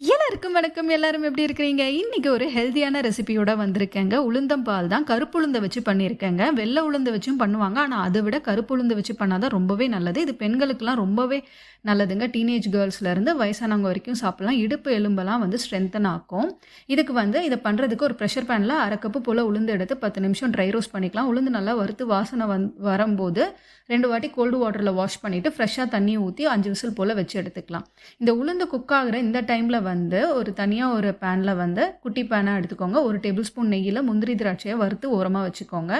எல்லாருக்கும் வணக்கம். எல்லாரும் எப்படி இருக்கிறீங்க? இன்னைக்கு ஒரு ஹெல்த்தியான ரெசிபியோட வந்திருக்கேங்க. உளுந்தம் பால் தான். கருப்பு உளுந்த வச்சு பண்ணியிருக்கேங்க. வெள்ளை உளுந்து வச்சும் பண்ணுவாங்க. ஆனால் அதை விட கருப்பு உளுந்து வச்சு பண்ணாதான் ரொம்பவே நல்லது. இது பெண்களுக்கெல்லாம் ரொம்பவே நல்லதுங்க. டீனேஜ் கேர்ள்ஸ்லேருந்து வயசானவங்க வரைக்கும் சாப்பிடலாம். இடுப்பு எலும்பெல்லாம் வந்து ஸ்ட்ரென்தன் ஆக்கும். இதுக்கு வந்து இதை பண்ணுறதுக்கு ஒரு ப்ரெஷர் பேனில் அரை கப்பு போல் உளுந்து எடுத்து பத்து நிமிஷம் ட்ரை ரோஸ்ட் பண்ணிக்கலாம். உளுந்து நல்லா வறுத்து வாசனை வந் வரும்போது ரெண்டு வாட்டி கோல்டு வாட்டரில் வாஷ் பண்ணிவிட்டு ஃப்ரெஷ்ஷாக தண்ணி ஊற்றி அஞ்சு விசில் போல் வச்சு எடுத்துக்கலாம். இந்த உளுந்து குக் ஆகிற இந்த டைமில் வந்து ஒரு தனியாக ஒரு பேனில் வந்து குட்டி பேனாக எடுத்துக்கோங்க. ஒரு டேபிள் ஸ்பூன் நெய்யில் முந்திரி திராட்சையை வறுத்து ஓரமாக வச்சுக்கோங்க.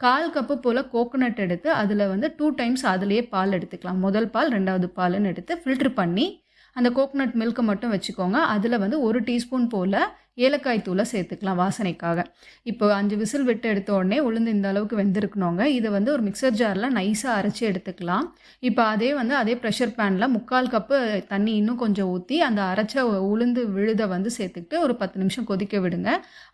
கால் கப்பு போல் கோகோனட் எடுத்து அதில் வந்து டூ டைம்ஸ் அதுலேயே பால் எடுத்துக்கலாம். முதல் பால் ரெண்டாவது பால்னு எடுத்து ஃபில்ட்ரு பண்ணி அந்த கோகோனட் மில்க்கை மட்டும் வச்சுக்கோங்க. அதில் வந்து ஒரு டீஸ்பூன் போல் ஏலக்காய் தூளை சேர்த்துக்கலாம் வாசனைக்காக. இப்போ அஞ்சு விசில் விட்டு எடுத்த உடனே உளுந்து இந்த அளவுக்கு வெந்திருக்கணுங்க. இதை வந்து ஒரு மிக்சர் ஜாரில் நைஸாக அரைச்சி எடுத்துக்கலாம். இப்போ அதே வந்து அதே ப்ரெஷர் பேனில் முக்கால் கப்பு தண்ணி இன்னும் கொஞ்சம் ஊற்றி அந்த அரைச்ச உளுந்து விழுதை வந்து சேர்த்துக்கிட்டு ஒரு பத்து நிமிஷம் கொதிக்க விடுங்க.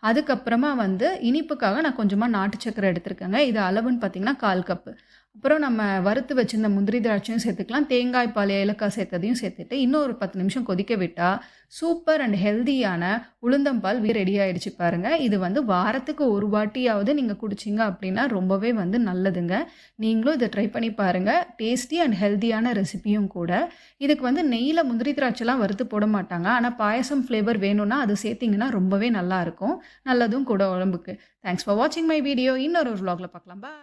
அதுக்கப்புறமா வந்து இனிப்புக்காக நான் கொஞ்சமாக நாட்டு சக்கரை எடுத்திருக்கேங்க. இது அளவுன்னு பார்த்தீங்கன்னா கால் கப்பு. அப்புறம் நம்ம வறுத்து வச்சிருந்த முந்திரி திராட்சையும் சேர்த்துக்கலாம். தேங்காய் பால் ஏலக்காய் சேர்த்ததையும் சேர்த்துட்டு இன்னும் ஒரு பத்து நிமிஷம் கொதிக்க விட்டால் சூப்பர் அண்ட் ஹெல்தியான உளுந்தம்பால் ரெடி ஆகிடுச்சு பாருங்கள் இது வந்து வாரத்துக்கு ஒரு வாட்டியாவது நீங்கள் குடிச்சிங்க அப்படின்னா ரொம்பவே வந்து நல்லதுங்க. நீங்களும் இதை ட்ரை பண்ணி பாருங்கள் டேஸ்டி அண்ட் ஹெல்தியான ரெசிபியும் கூட. இதுக்கு வந்து நெய்யில் முந்திரி திராட்சைலாம் வறுத்து போட மாட்டாங்க. ஆனால் பாயசம் ஃப்ளேவர் வேணும்னா அது சேர்த்திங்கன்னா ரொம்பவே நல்லாயிருக்கும் நல்லதும் கூட உடம்புக்கு. தேங்க்ஸ் ஃபார் வாட்சிங் மை வீடியோ இன்னொரு ஒரு vlogல பார்க்கலாம் பா